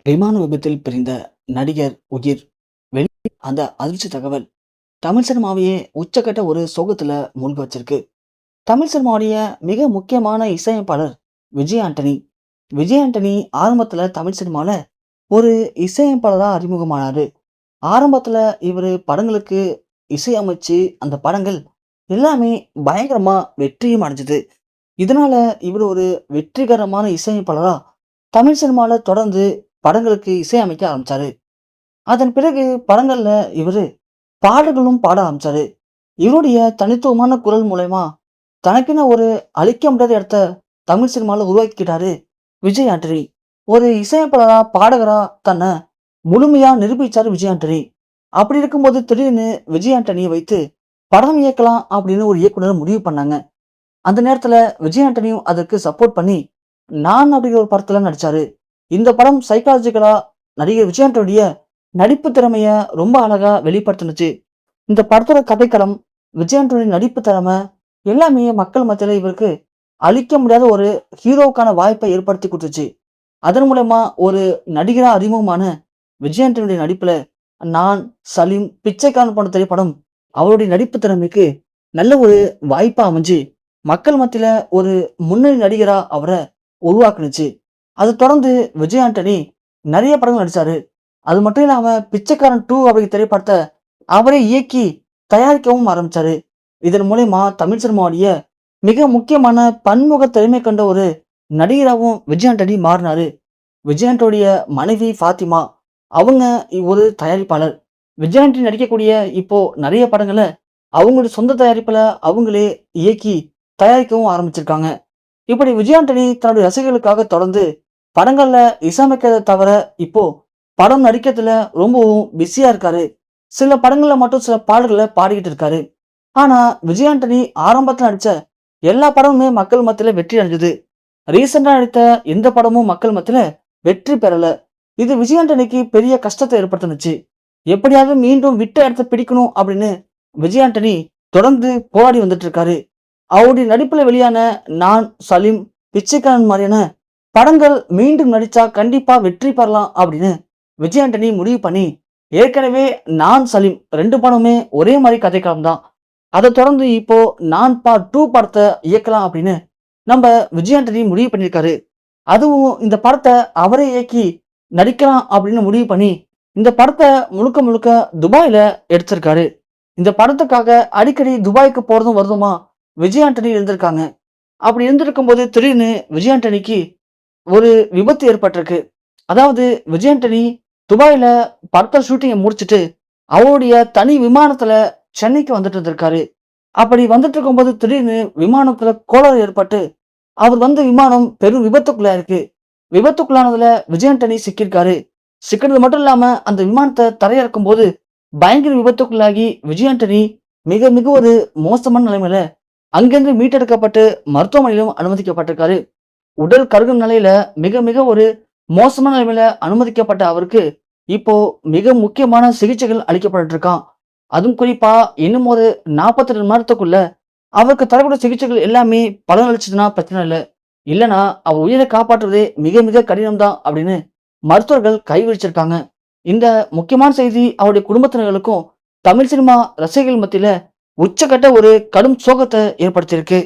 விமான விபத்தில் பிரிந்த நடிகர் உயிர் வெளி அந்த அதிர்ச்சி தகவல் தமிழ் சினிமாவையே உச்சக்கட்ட ஒரு சோகத்தில் மூழ்க வச்சிருக்கு. தமிழ் சினிமாவுடைய மிக முக்கியமான இசையமைப்பாளர் விஜய் ஆண்டனி. விஜய் ஆண்டனி ஆரம்பத்தில் தமிழ் சினிமாவில் ஒரு இசையமைப்பாளராக அறிமுகமானாரு. ஆரம்பத்தில் இவர் படங்களுக்கு இசையமைச்சு அந்த படங்கள் எல்லாமே பயங்கரமாக வெற்றியும் அடைஞ்சது. இதனால இவர் ஒரு வெற்றிகரமான இசையமைப்பாளராக தமிழ் சினிமாவில் தொடர்ந்து படங்களுக்கு இசையமைக்க ஆரம்பிச்சாரு. அதன் பிறகு படங்களில் இவர் பாடல்களும் பாட ஆரம்பிச்சாரு. இவருடைய தனித்துவமான குரல் மூலயமா தனக்கென ஒரு அழிக்க முடியாத இடத்த தமிழ் சினிமாவில் உருவாக்கிக்கிட்டாரு விஜய் ஆண்டனி. ஒரு இசையமைப்பாளரா பாடகரா தன்னை முழுமையாக நிரூபித்தார் விஜய் ஆண்டனி. அப்படி இருக்கும்போது திடீர்னு விஜய் ஆண்டனியை வைத்து படம் இயக்கலாம் அப்படின்னு ஒரு இயக்குனர் முடிவு பண்ணாங்க. அந்த நேரத்தில் விஜய் ஆண்டனியும் அதற்கு சப்போர்ட் பண்ணி நான் அப்படிங்கிற ஒரு படத்தில் நடிச்சாரு. இந்த படம் சைக்காலஜிக்கலா நடிகர் விஜய் நடிப்பு திறமைய ரொம்ப அழகா வெளிப்படுத்தினுச்சு. இந்த படத்தோட கதைக்களம் விஜய் நடிப்பு திறமை எல்லாமே மக்கள் மத்தியில இவருக்கு அழிக்க முடியாத ஒரு ஹீரோவுக்கான வாய்ப்பை ஏற்படுத்தி கொடுத்துச்சு. அதன் மூலமா ஒரு நடிகரா அறிமுகமான விஜய் நடிப்புல நான் சலீம் பிச்சைக்காரன் போன்ற திரைப்படம் அவருடைய நடிப்பு திறமைக்கு நல்ல ஒரு வாய்ப்பா அமைஞ்சு மக்கள் மத்தியில ஒரு முன்னணி நடிகரா அவரை உருவாக்குனுச்சு. அது தொடர்ந்து விஜய் ஆண்டனி நிறைய படங்கள் நடிச்சாரு. அது மட்டும் இல்லாம பிச்சைக்காரன் டூ அப்படிங்கிற திரைப்படத்தை அவரே இயக்கி தயாரிக்கவும் ஆரம்பிச்சாரு. இதன் மூலயமா தமிழ் சினிமாவுடைய மிக முக்கியமான பன்முக திறமை கண்ட ஒரு நடிகராகவும் விஜய் ஆண்டனி மாறினாரு. விஜய் ஆண்டனுடைய மனைவி ஃபாத்திமா அவங்க ஒரு தயாரிப்பாளர். விஜய் ஆண்டனி நடிக்கக்கூடிய இப்போ நிறைய படங்களை அவங்களுடைய சொந்த தயாரிப்புல அவங்களே இயக்கி தயாரிக்கவும் ஆரம்பிச்சிருக்காங்க. இப்படி விஜய் ஆண்டனி தன்னுடைய ரசிகர்களுக்காக தொடர்ந்து படங்கள்ல இசையமைக்கிறத தவிர இப்போ படம் நடிக்கிறதுல ரொம்பவும் பிஸியா இருக்காரு. சில படங்கள்ல மட்டும் சில பாடல்களை பாடிக்கிட்டு இருக்காரு. ஆனா விஜய் ஆண்டனி நடித்த நடிச்ச எல்லா படமுமே மக்கள் மத்தியில வெற்றி அடைஞ்சது. ரீசெண்டா நடித்த எந்த படமும் மக்கள் மத்தியில வெற்றி பெறல. இது விஜய் ஆண்டனிக்கு பெரிய கஷ்டத்தை ஏற்படுத்துனுச்சு. எப்படியாவது மீண்டும் விட்ட இடத்த பிடிக்கணும் அப்படின்னு விஜய் ஆண்டனி தொடர்ந்து போராடி வந்துட்டு இருக்காரு. அவருடைய நடிப்புல வெளியான நான் சலீம் பிச்சைக்காரன் மாதிரியான படங்கள் மீண்டும் நடிச்சா கண்டிப்பா வெற்றி பெறலாம் அப்படின்னு விஜய் ஆண்டனி முடிவு பண்ணி ஏற்கனவே நான் சலீம் ரெண்டு படமுமே ஒரே மாதிரி கதைக்களம் தான். அதை தொடர்ந்து இப்போ நான் பார்ட் டூ படத்தை இயக்கலாம் அப்படின்னு நம்ம விஜய் ஆண்டனி முடிவு பண்ணியிருக்காரு. அதுவும் இந்த படத்தை அவரே இயக்கி நடிக்கலாம் அப்படின்னு முடிவு பண்ணி இந்த படத்தை முழுக்க முழுக்க துபாயில எடுத்திருக்காரு. இந்த படத்துக்காக அடிக்கடி துபாய்க்கு போறதும் வருதுமா விஜய் ஆண்டனி இருந்திருக்காங்க. அப்படி இருந்திருக்கும் போது திடீர்னு விஜய் ஆண்டனிக்கு ஒரு விபத்து ஏற்பட்டிருக்கு. அதாவது விஜயண்டனி துபாயில் துபாயில படத்தை ஷூட்டிங்கை முடிச்சுட்டு அவருடைய தனி விமானத்தில் சென்னைக்கு வந்துட்டு இருந்திருக்காரு. அப்படி வந்துட்டு இருக்கும்போது திடீர்னு விமானத்தில் கோளாறு ஏற்பட்டு அவர் வந்த விமானம் பெரும் விபத்துக்குள்ள இருக்கு. விபத்துக்குள்ளானதுல விஜயண்டனி சிக்கியிருக்காரு. சிக்கினது மட்டும் இல்லாமல் அந்த விமானத்தை தரையிறக்கும் போது பயங்கர விபத்துக்குள்ளாகி விஜயாண்டனி மிக மிக ஒரு மோசமான நிலைமையில அங்கிருந்து மீட்டெடுக்கப்பட்டு மருத்துவமனையிலும் அனுமதிக்கப்பட்டிருக்காரு. உடல் கருகும் நிலையில மிக மிக ஒரு மோசமான நிலைமையில அனுமதிக்கப்பட்ட அவருக்கு இப்போ மிக முக்கியமான சிகிச்சைகள் அளிக்கப்பட்டு இருக்கான் அதுவும் குறிப்பா இன்னும் ஒரு நாற்பத்தி ரெண்டு நேரத்துக்குள்ள அவருக்கு தரக்கூடிய சிகிச்சைகள் எல்லாமே பலன் அளிச்சதுன்னா பிரச்சனை இல்லை. இல்லைன்னா அவர் உயிரை காப்பாற்றுவதே மிக மிக கடினம்தான் அப்படின்னு மருத்துவர்கள் கைவிரிச்சிருக்காங்க இந்த முக்கியமான செய்தி அவருடைய குடும்பத்தினர்களுக்கும் தமிழ் சினிமா ரசிகர்கள் மத்தியில உச்சக்கட்ட ஒரு கடும் சோகத்தை ஏற்படுத்தியிருக்கு.